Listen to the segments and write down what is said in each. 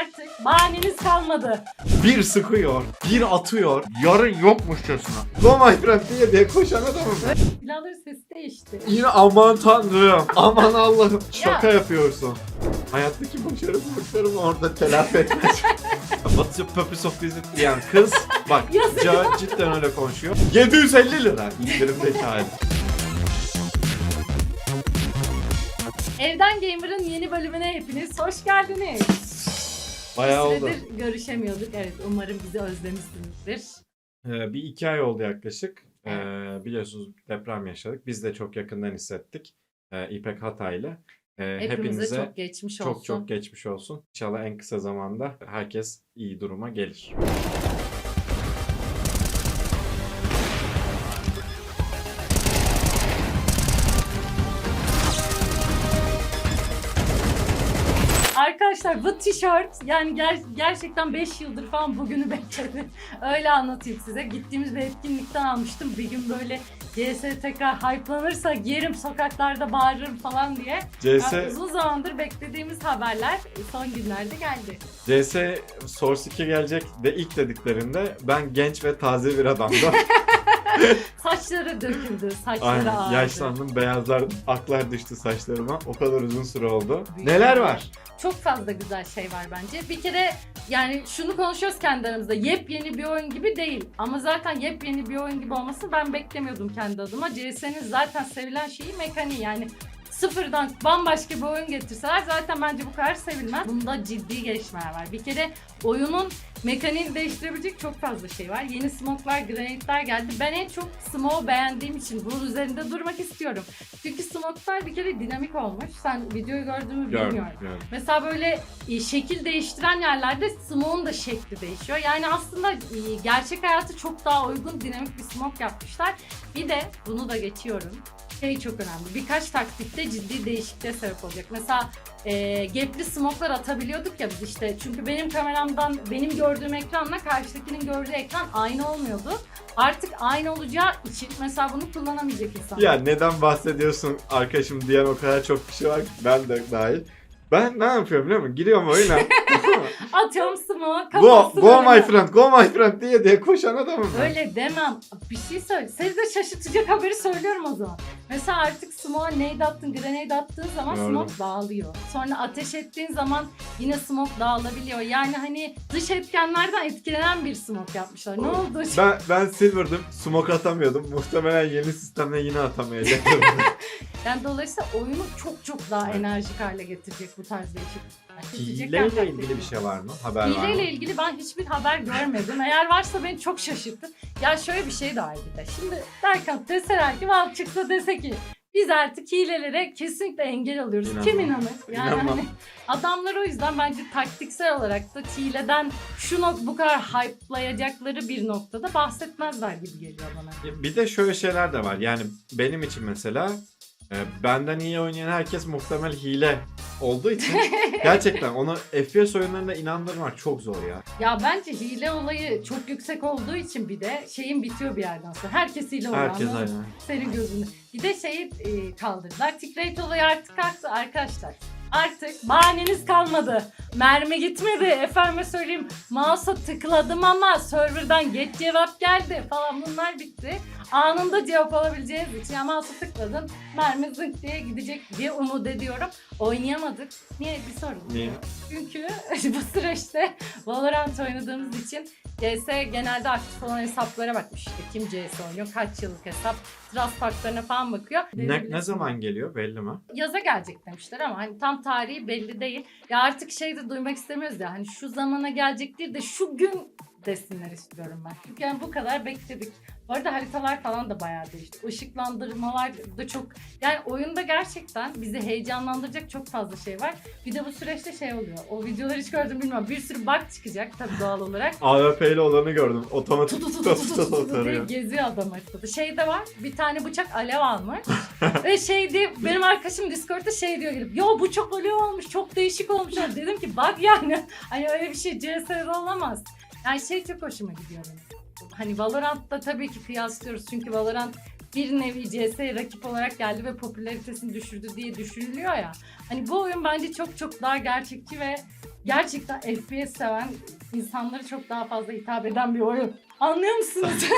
Artık bahaneniz kalmadı. Bir sıkıyor, bir atıyor, yarın yokmuşçasına. Go my friend diye diye koşan adamım ben. Silahların sesi değişti. Yine aman tanrım, aman Allah'ım. Şaka yapıyorsun. Hayattaki başarı borçlarımı orada telafi etmez. What's your purpose of visit diyen kız bak ca- cidden öyle konuşuyor. 750 lira indirimdeki hali. Evden Gamer'ın yeni bölümüne hepiniz hoş geldiniz. Bayağı oldu. Süredir görüşemiyorduk. Evet umarım bizi özlemişsinizdir. Ee, bir iki ay oldu yaklaşık. Ee, biliyorsunuz deprem yaşadık. Biz de çok yakından hissettik. Ee, İpek Hatay'la. Ee, Hepimize hepinize çok geçmiş olsun. çok çok geçmiş olsun. İnşallah en kısa zamanda herkes iyi duruma gelir. Bu tişört yani ger- gerçekten 5 yıldır falan bugünü bekledi. Öyle anlatayım size. Gittiğimiz bir etkinlikten almıştım. Bir gün böyle CS tekrar hype'lanırsa giyerim sokaklarda bağırırım falan diye. CS, Yani uzun zamandır beklediğimiz haberler son günlerde geldi. CS Source 2 gelecek de ilk dediklerinde ben genç ve taze bir adamdım. Saçları döküldü, saçları Aynen. ağardı. Yaşlandım, beyazlar, aklar düştü saçlarıma. O kadar uzun süre oldu. Büyük Neler var? Çok fazla güzel şey var bence. Bir kere yani şunu konuşuyoruz kendi aramızda. Yepyeni bir oyun gibi değil. Ama zaten yepyeni bir oyun gibi olmasını ben beklemiyordum kendi adıma. CS'nin zaten sevilen şeyi mekaniği yani sıfırdan bambaşka bir oyun getirseler zaten bence bu kadar sevilmez. Bunda ciddi gelişmeler var. Bir kere oyunun mekaniğini değiştirebilecek çok fazla şey var. Yeni smoke'lar, granitler geldi. Ben en çok smoke'u beğendiğim için bunun üzerinde durmak istiyorum. Çünkü smoke'lar bir kere dinamik olmuş. Sen videoyu gördüğümü Gördüm, bilmiyorum. gördüm. Mesela böyle e, şekil değiştiren yerlerde smoke'un da şekli değişiyor. Yani aslında e, gerçek hayatı çok daha uygun dinamik bir smoke yapmışlar. Bir de bunu da geçiyorum. Şey çok önemli. Birkaç taktikte ciddi değişikliğe sebep olacak. Mesela e, gapli smoke'lar atabiliyorduk ya biz işte. Çünkü benim kameramdan benim gördüğüm ekranla karşıdakinin gördüğü ekran aynı olmuyordu. Artık aynı olacağı için mesela bunu kullanamayacak insanlar. Ya neden bahsediyorsun arkadaşım diyen o kadar çok kişi var ki ben de dahil. Ben ne yapıyorum biliyor musun? Giriyorum oyuna. Atıyorum smoke, go, kafasını go my önüme- friend, go my friend diye diye koşan adamım ben. Öyle demem. Bir şey söyle. Seni de şaşırtacak haberi söylüyorum o zaman. Mesela artık smoke'a nade attın, grenade attığın zaman Gördüm. smoke dağılıyor. Sonra ateş ettiğin zaman yine smoke dağılabiliyor. Yani hani dış etkenlerden etkilenen bir smoke yapmışlar. Ne oldu? Ben, ben Silver'dım. Smoke atamıyordum. Muhtemelen yeni sistemle yine atamayacağım. Yani dolayısıyla oyunu çok çok daha enerjik hale getirecek bu tarz değişiklikler. Hileyle ilgili bir şey var mı? Haber var mı? Hileyle ilgili ben hiçbir haber görmedim. Eğer varsa beni çok şaşırttı. Ya şöyle bir şey de de. Şimdi Berkan deseler ki Valve çıksa dese ki biz artık hilelere kesinlikle engel alıyoruz. İnanmam. Kim inanır? Yani İnanmam. hani adamlar o yüzden bence taktiksel olarak da hileden şu nok bu kadar hype'layacakları bir noktada bahsetmezler gibi geliyor bana. Bir de şöyle şeyler de var. Yani benim için mesela e, benden iyi oynayan herkes muhtemel hile olduğu için gerçekten onu FPS oyunlarında inandırmak çok zor ya. Ya bence hile olayı çok yüksek olduğu için bir de şeyin bitiyor bir yerden sonra. Herkes hile oluyor. Herkes aynen. senin gözünde. Bir de şeyi e, kaldırdılar. Tick rate olayı artık kalktı arkadaşlar. Artık bahaneniz kalmadı. Mermi gitmedi. Efendime söyleyeyim mouse'a tıkladım ama serverdan geç cevap geldi falan bunlar bitti. Anında cevap alabileceğiniz için ya mouse'a tıkladın mermi zınk diye gidecek diye umut ediyorum. Oynayamadık. Niye? Bir sorun. Niye? Çünkü bu süreçte Valorant oynadığımız için CS genelde aktif olan hesaplara bakmış işte kim CS oynuyor, kaç yıllık hesap, trust farklarına falan bakıyor. Ne, ne zaman geliyor belli mi? Yaza gelecek demişler ama hani tam tarihi belli değil. Ya artık şey de duymak istemiyoruz ya hani şu zamana gelecek değil de şu gün desinler istiyorum ben. Çünkü yani bu kadar bekledik. Bu arada haritalar falan da bayağı değişti. Işıklandırmalar da çok... Yani oyunda gerçekten bizi heyecanlandıracak çok fazla şey var. Bir de bu süreçte şey oluyor. O videoları hiç gördüm bilmiyorum. Bir sürü bug çıkacak tabii doğal olarak. AWP'li olanı gördüm. Otomatik Tutu tutu tutu tuta tutu diye geziyor adam haritada. Şey de var bir tane bıçak alev almış. Ve şey diye benim arkadaşım Discord'da şey diyor gelip yo bu çok alev olmuş çok değişik olmuş. Dedim ki bak yani hani öyle bir şey CS'de olamaz. Yani şey çok hoşuma gidiyor benim. Hani Valorant'ta tabii ki kıyaslıyoruz çünkü Valorant bir nevi CS'ye rakip olarak geldi ve popülaritesini düşürdü diye düşünülüyor ya. Hani bu oyun bence çok çok daha gerçekçi ve gerçekten FPS seven insanları çok daha fazla hitap eden bir oyun. Anlıyor musunuz?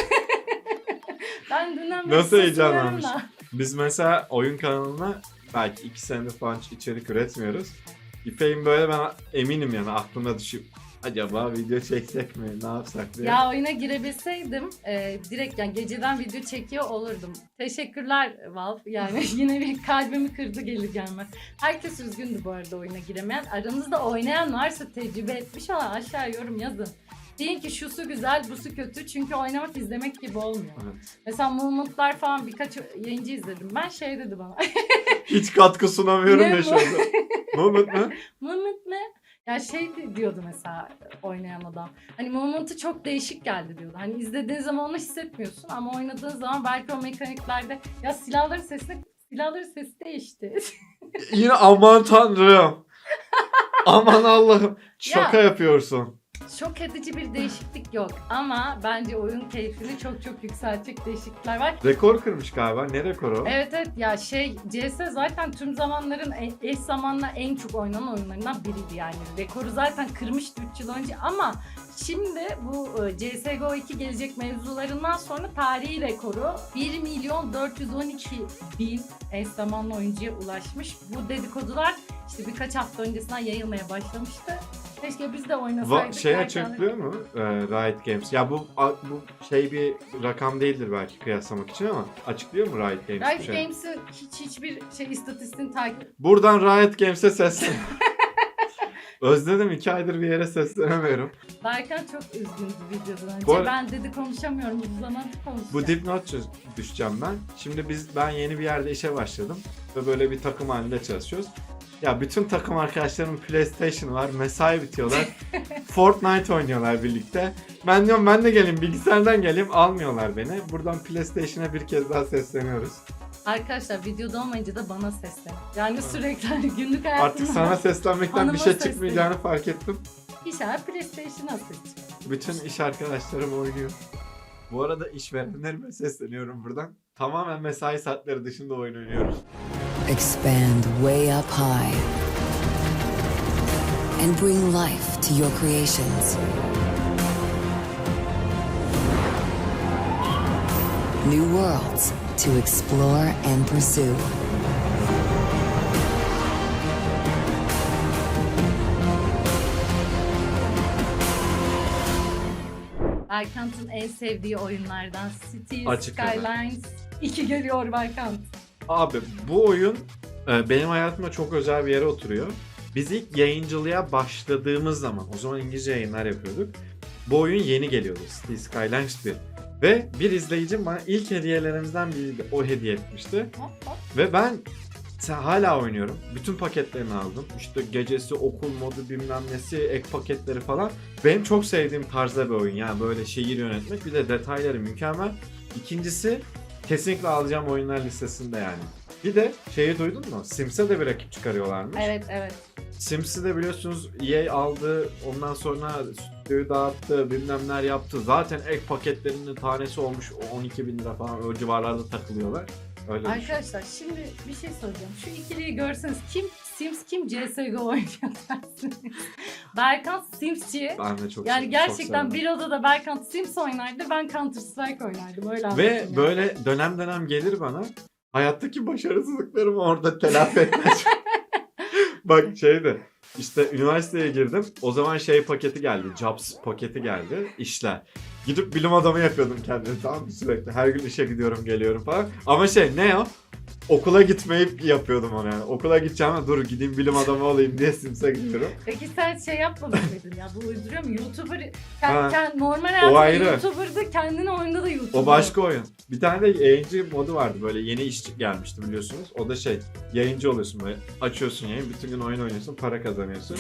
ben dünden beri Nasıl heyecanlanmış? da. Biz mesela oyun kanalına belki iki senedir falan içerik üretmiyoruz. İpek'in böyle ben eminim yani aklına düşüp acaba video çeksek mi ne yapsak diye. Ya oyuna girebilseydim e, direkt yani geceden video çekiyor olurdum. Teşekkürler Valve. Yani yine bir kalbimi kırdı gelir gelmez. Herkes üzgündü bu arada oyuna giremeyen. Aranızda oynayan varsa tecrübe etmiş olan aşağı yorum yazın. Deyin ki şusu güzel, busu kötü. Çünkü oynamak izlemek gibi olmuyor. Evet. Mesela Movement'lar falan birkaç yayıncı izledim. Ben şey dedi bana. Hiç katkı sunamıyorum Ne ne bu? şu anda. Moment mu? Movement ne? Ya şey di- diyordu mesela oynayan adam. Hani movement'ı çok değişik geldi diyordu. Hani izlediğin zaman onu hissetmiyorsun ama oynadığın zaman belki o mekaniklerde ya silahların sesine silahların sesi değişti. Yine aman tanrım. aman Allah'ım. Şaka yapıyorsun. Çok edici bir değişiklik yok ama bence oyun keyfini çok çok yükseltecek değişiklikler var. Rekor kırmış galiba. Ne rekoru? Evet evet ya şey CS zaten tüm zamanların e- eş zamanla en çok oynanan oyunlarından biriydi yani. Rekoru zaten kırmıştı 3 yıl önce ama şimdi bu e, CSGO 2 gelecek mevzularından sonra tarihi rekoru 1 milyon 412 bin eş zamanlı oyuncuya ulaşmış. Bu dedikodular işte birkaç hafta öncesinden yayılmaya başlamıştı. Keşke biz de Va- oynasaydık. şey belki açıklıyor mu e, Riot Games? Ya bu a- bu şey bir rakam değildir belki kıyaslamak için ama açıklıyor mu Riot Games? Riot şey? Games'in hiç hiçbir şey istatistiğini takip Buradan Riot Games'e seslen. Özledim iki aydır bir yere seslenemiyorum. Berkan çok üzgündü videodan önce. Bu ara- Ben dedi konuşamıyorum. Bu zaman konuşacağım. Bu dipnot çö- düşeceğim ben. Şimdi biz ben yeni bir yerde işe başladım ve böyle bir takım halinde çalışıyoruz. Ya bütün takım arkadaşlarımın PlayStation var. Mesai bitiyorlar. Fortnite oynuyorlar birlikte. Ben diyorum ben de geleyim bilgisayardan geleyim almıyorlar beni. Buradan PlayStation'a bir kez daha sesleniyoruz. Arkadaşlar videoda olmayınca da bana seslen. Yani sürekli günlük hayatımda Artık sana seslenmekten bir Hanıma şey seslen. çıkmayacağını fark ettim. inşallah PlayStation'a seçeceğim. Bütün iş arkadaşlarım oynuyor. Bu arada işverenlerime sesleniyorum buradan. Tamamen mesai saatleri dışında oyun oynuyoruz. Expand way up high and bring life to your creations. New worlds to explore and pursue. Berkant'ın en sevdiği oyunlardan City Açık ara. Skylines 2 geliyor Berkant. Abi bu oyun e, benim hayatımda çok özel bir yere oturuyor. Biz ilk yayıncılığa başladığımız zaman, o zaman İngilizce yayınlar yapıyorduk. Bu oyun yeni geliyordu, City Skylines 1. Ve bir izleyicim bana ilk hediyelerimizden biri de o hediye etmişti. Ve ben sen hala oynuyorum. Bütün paketlerini aldım. İşte gecesi, okul modu bilmem nesi, ek paketleri falan. Benim çok sevdiğim tarzda bir oyun. Yani böyle şehir yönetmek. Bir de detayları mükemmel. İkincisi kesinlikle alacağım oyunlar listesinde yani. Bir de şeyi duydun mu? Sims'e de bir rakip çıkarıyorlarmış. Evet evet. Sims'i de biliyorsunuz EA aldı. Ondan sonra stüdyoyu dağıttı. Bilmem neler yaptı. Zaten ek paketlerinin tanesi olmuş 12 bin lira falan. O civarlarda takılıyorlar. Öyle düşün. Arkadaşlar şimdi bir şey soracağım. Şu ikiliyi görseniz kim Sims kim CSGO oynuyor dersiniz. Berkant Simsçi. Ben de çok Yani gerçekten bir odada Berkant Sims oynardı. Ben Counter Strike oynardım. Öyle Ve yani. böyle dönem dönem gelir bana. Hayattaki başarısızlıklarımı orada telafi etmez. Bak şeydi. İşte üniversiteye girdim. O zaman şey paketi geldi. Jobs paketi geldi. İşler. Gidip bilim adamı yapıyordum kendimi tamam mı sürekli. Her gün işe gidiyorum geliyorum falan. Ama şey ne o? Okula gitmeyip yapıyordum onu yani. Okula gideceğim dur gideyim bilim adamı olayım diye Sims'e gidiyorum. Peki sen şey yapmadın mıydın ya? Bu uyduruyor mu? YouTuber, Ha. kend, kend, normal hayatında ayrı. YouTuber'dı, kendini oyunda da YouTuber. O başka oyun. Bir tane de yayıncı modu vardı böyle yeni iş gelmişti biliyorsunuz. O da şey yayıncı oluyorsun böyle açıyorsun yayın bütün gün oyun oynuyorsun para kazanıyorsun.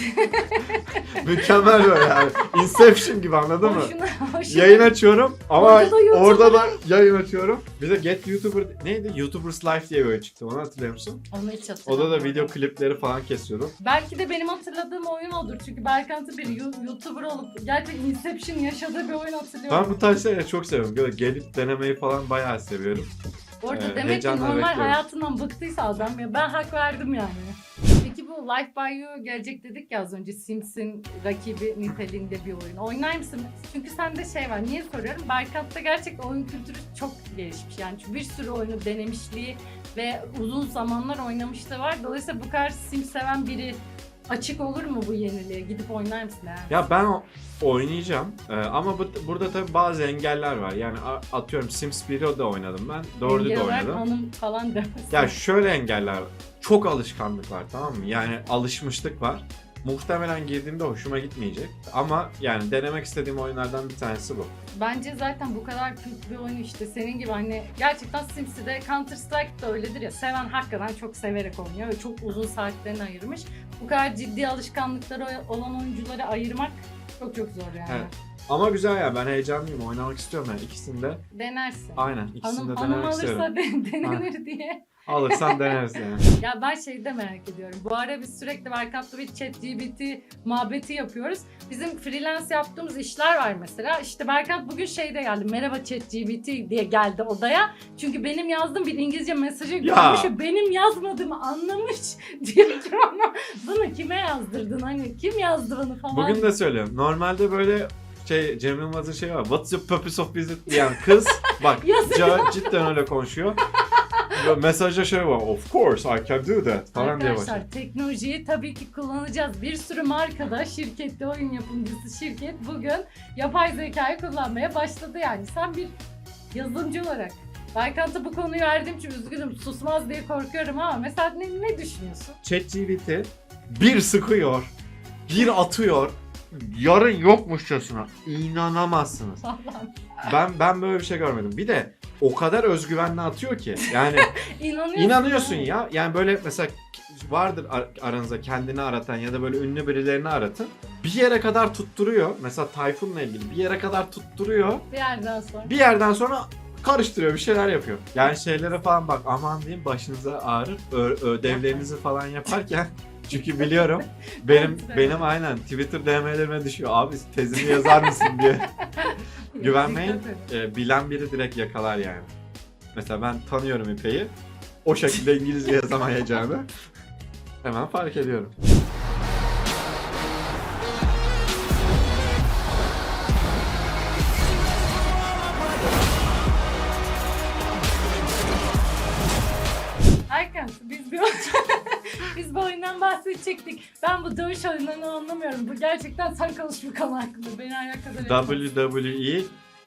Mükemmel böyle yani. Inception gibi anladın mı? Hoşuna, hoşuna. Yayın açıyorum ama Orada da YouTuber. orada da yayın açıyorum. Bir de Get YouTuber neydi? YouTuber's Life diye bir oyun çıktı. Onu hatırlıyor musun? Onu hiç Oda hatırlamıyorum. da video klipleri falan kesiyordum. Belki de benim hatırladığım oyun odur. Çünkü Berkant'ı bir Yu- YouTuber olup gerçek Inception yaşadığı bir oyun hatırlıyorum. Ben bu tarz şeyleri çok seviyorum. Böyle gelip denemeyi falan bayağı seviyorum. Orada Ee, demek ki heyecanla normal bekliyorum. hayatından bıktıysa adam ya ben hak verdim yani. Bu Life by You gelecek dedik ya az önce Sims'in rakibi niteliğinde bir oyun. Oynar mısın? Çünkü sende şey var. Niye soruyorum? Berkant'ta gerçekten oyun kültürü çok gelişmiş. Yani çünkü bir sürü oyunu denemişliği ve uzun zamanlar oynamışlığı var. Dolayısıyla bu kadar Sims seven biri açık olur mu bu yeniliğe? Gidip oynar mısın yani? Ya ben o- oynayacağım Ee, ama bu, burada tabii bazı engeller var. Yani a- atıyorum Sims 1'i de oynadım ben. 4'ü Engel de olarak oynadım. hanım falan demesin. Ya şöyle engeller. Çok alışkanlık var tamam mı? Yani alışmışlık var. Muhtemelen girdiğimde hoşuma gitmeyecek. Ama yani denemek istediğim oyunlardan bir tanesi bu. Bence zaten bu kadar kült bir oyun işte senin gibi hani gerçekten Sims'i de Counter Strike da öyledir ya seven hakikaten çok severek oynuyor ve çok uzun saatlerini ayırmış. Bu kadar ciddi alışkanlıkları olan oyuncuları ayırmak çok çok zor yani. Evet. Ama güzel ya ben heyecanlıyım. Oynamak istiyorum yani ikisini de. Denersin. Aynen ikisini Hanım, de hanım denemek alırsa istiyorum. de- denenir diye. Alırsan deneriz yani. Ya ben şeyi de merak ediyorum. Bu ara biz sürekli Berkant'la bir chat GBT muhabbeti yapıyoruz. Bizim freelance yaptığımız işler var mesela. İşte Berkant bugün şeyde geldi. Merhaba chat GBT diye geldi odaya. Çünkü benim yazdığım bir İngilizce mesajı görmüş ve benim yazmadığımı anlamış. Diyor ki bunu kime yazdırdın? Hani kim yazdı bunu falan. Bugün de söylüyorum. Normalde böyle şey Cem Yılmaz'ın şey var. What's your purpose of visit diyen kız bak Yazıyor. ca- cidden öyle konuşuyor. Böyle mesajda şey var. Of course I can do that falan diye. Arkadaşlar teknolojiyi tabii ki kullanacağız. Bir sürü markada şirkette oyun yapımcısı şirket bugün yapay zekayı kullanmaya başladı yani. Sen bir yazılımcı olarak Berkant'a bu konuyu verdiğim için üzgünüm susmaz diye korkuyorum ama mesela ne, ne düşünüyorsun? ChatGPT bir sıkıyor, bir atıyor. Yarın yokmuşçasına. İnanamazsınız. Ben ben böyle bir şey görmedim. Bir de o kadar özgüvenle atıyor ki. Yani İnanıyorsun. inanıyorsun mi? ya. Yani böyle mesela vardır ar- aranızda kendini aratan ya da böyle ünlü birilerini aratın. Bir yere kadar tutturuyor. Mesela Tayfun'la ilgili bir yere kadar tutturuyor. Bir yerden sonra. Bir yerden sonra karıştırıyor bir şeyler yapıyor. Yani şeylere falan bak aman diyeyim başınıza ağrır ödevlerinizi falan yaparken çünkü biliyorum benim benim aynen Twitter DM'lerime düşüyor abi tezini yazar mısın diye. Güvenmeyin e, bilen biri direkt yakalar yani. Mesela ben tanıyorum İpek'i. O şekilde İngilizce yazamayacağını hemen fark ediyorum. Dövüş oyunlarını anlamıyorum. Bu gerçekten konuş bu konu hakkında. Beni alakadar etmez. WWE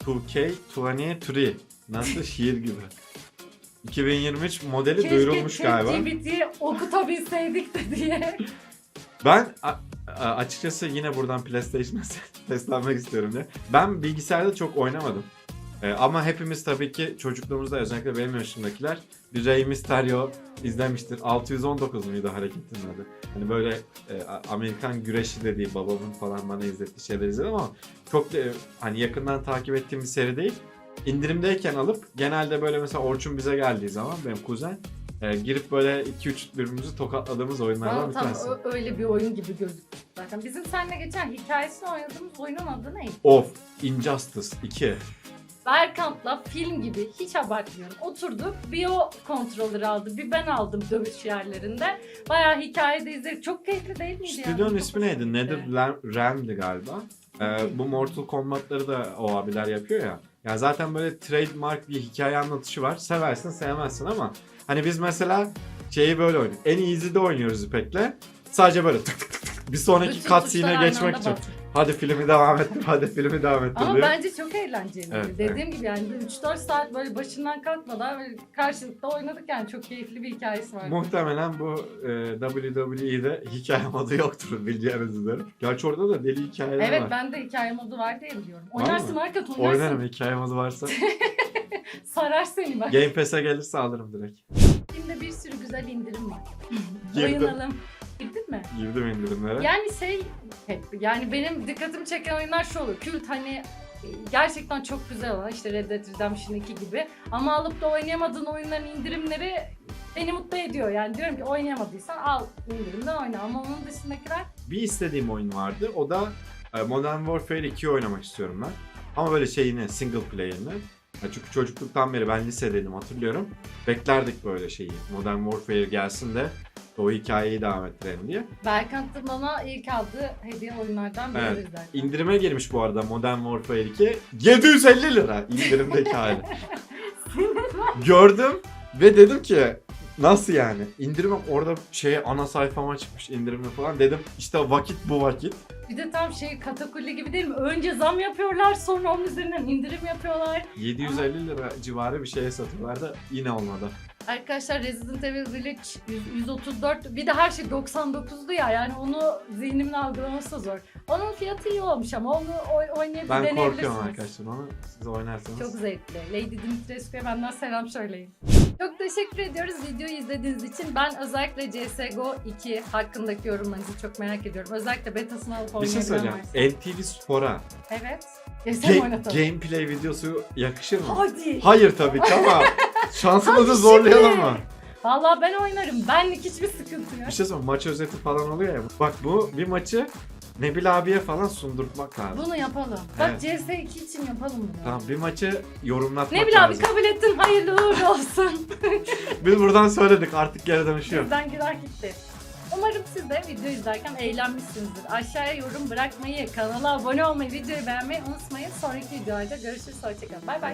2K23 Nasıl şiir gibi. 2023 modeli duyurulmuş galiba. ChatGPT'yi okutabilseydik de diye. Ben a- a- açıkçası yine buradan PlayStation'a seslenmek istiyorum diye. Ben bilgisayarda çok oynamadım. Ee, ama hepimiz tabii ki çocukluğumuzda özellikle benim yaşımdakiler Rey Mysterio izlemiştir. 619 muydu hareketin adı? Hani böyle e, Amerikan güreşi dediği babamın falan bana izlettiği şeyler izledim ama çok da e, hani yakından takip ettiğim bir seri değil. İndirimdeyken alıp genelde böyle mesela Orçun bize geldiği zaman benim kuzen e, girip böyle 2-3 birbirimizi tokatladığımız oyunlardan Bana bir tanesi. ö- öyle bir oyun gibi gözüktü zaten. Bizim seninle geçen hikayesini oynadığımız oyunun adı neydi? Of, Injustice 2. Berkant'la film gibi hiç abartmıyorum. Oturduk bir o kontrolleri aldı bir ben aldım dövüş yerlerinde. Bayağı hikayede izledik. Çok keyifli değil miydi? Stüdyonun Çok ismi neydi? Ram- Ram'di galiba. Ee, bu Mortal Kombat'ları da o abiler yapıyor ya. Yani zaten böyle trademark bir hikaye anlatışı var. Seversin sevmezsin ama hani biz mesela şeyi böyle oynuyoruz. En easy'de oynuyoruz İpek'le. Sadece böyle tık tık tık tık. Bir sonraki cutscene'e geçmek için. bas. Hadi filmi devam ettir, hadi filmi devam ettir Ama diyor. bence çok eğlenceli. Evet, Dediğim gibi yani 3-4 saat böyle başından kalkmadan böyle karşılıklı oynadık yani çok keyifli bir hikayesi var. Muhtemelen bu e, WWE'de hikaye modu yoktur bileceğiniz üzere. Gerçi orada da deli hikayeler Evet var. ben de hikaye modu var diye biliyorum. Oynarsın mı? arka oynarsın. Oynarım hikaye modu varsa. Sarar seni bak. Game Pass'e gelirse alırım direkt. Steam'de bir sürü güzel indirim var. Girdim. Oynayalım. Girdin mi? Girdim indirimlere. Yani şey yani benim dikkatimi çeken oyunlar şu olur. Kült hani e, gerçekten çok güzel olan işte Red Dead Redemption 2 gibi ama alıp da oynayamadığın oyunların indirimleri beni mutlu ediyor. Yani diyorum ki oynayamadıysan al indirimden oyna ama onun dışındakiler Bir istediğim oyun vardı. O da e, Modern Warfare 2'yi oynamak istiyorum ben. Ama böyle şeyini, single player'ını. Ya Çünkü çocukluktan beri ben lisedeydim hatırlıyorum. Beklerdik böyle şeyi. Modern Warfare gelsin de O hikayeyi devam ettirelim diye. Berkant'ın bana ilk aldığı hediye oyunlardan biri Evet. zaten. İndirime girmiş bu arada Modern Warfare 2. 750 lira indirimdeki hali. Gördüm ve dedim ki nasıl yani? İndirime orada şey ana sayfama çıkmış indirimli falan dedim işte vakit bu vakit. Bir de tam şey katakulli gibi değil mi? Önce zam yapıyorlar sonra onun üzerinden indirim yapıyorlar. 750 lira civarı bir şeye satıyorlar da yine olmadı. Arkadaşlar Resident Evil Village 100 134 bir de her şey 99'du ya yani onu zihnimin algılaması da zor. Onun fiyatı iyi olmuş ama onu oy- oynayıp Ben korkuyorum arkadaşlar onu siz oynarsanız. Çok zevkli. Lady Dimitrescu'ya benden selam söyleyin. Çok teşekkür ediyoruz videoyu izlediğiniz için. Ben özellikle CSGO 2 hakkındaki yorumlarınızı çok merak ediyorum. Özellikle betasını alıp bir şey oynayabilen söyleyeceğim. varsa. NTV Spor'a Evet. Ga- oynatalım. gameplay videosu yakışır mı? Hadi. Hayır tabii ama şansımızı Hadi zorlayalım şimdi. mı? Vallahi ben oynarım. Benlik hiçbir sıkıntı yok. Bir şey söyleyeyim maç özeti falan oluyor ya. Bak bu bir maçı Nebil abiye falan sundurtmak lazım. Bunu yapalım. Bak Evet. CS2 için yapalım bunu. Tamam bir maçı yorumlatmak Ne bileyim abi lazım. kabul ettin hayırlı uğurlu olsun. Biz buradan söyledik artık geri dönüşü yok. Bizden gider gitti. Umarım siz de video izlerken eğlenmişsinizdir. Aşağıya yorum bırakmayı, kanala abone olmayı, videoyu beğenmeyi unutmayın. Sonraki videolarda görüşürüz. Hoşçakalın. Bay bay.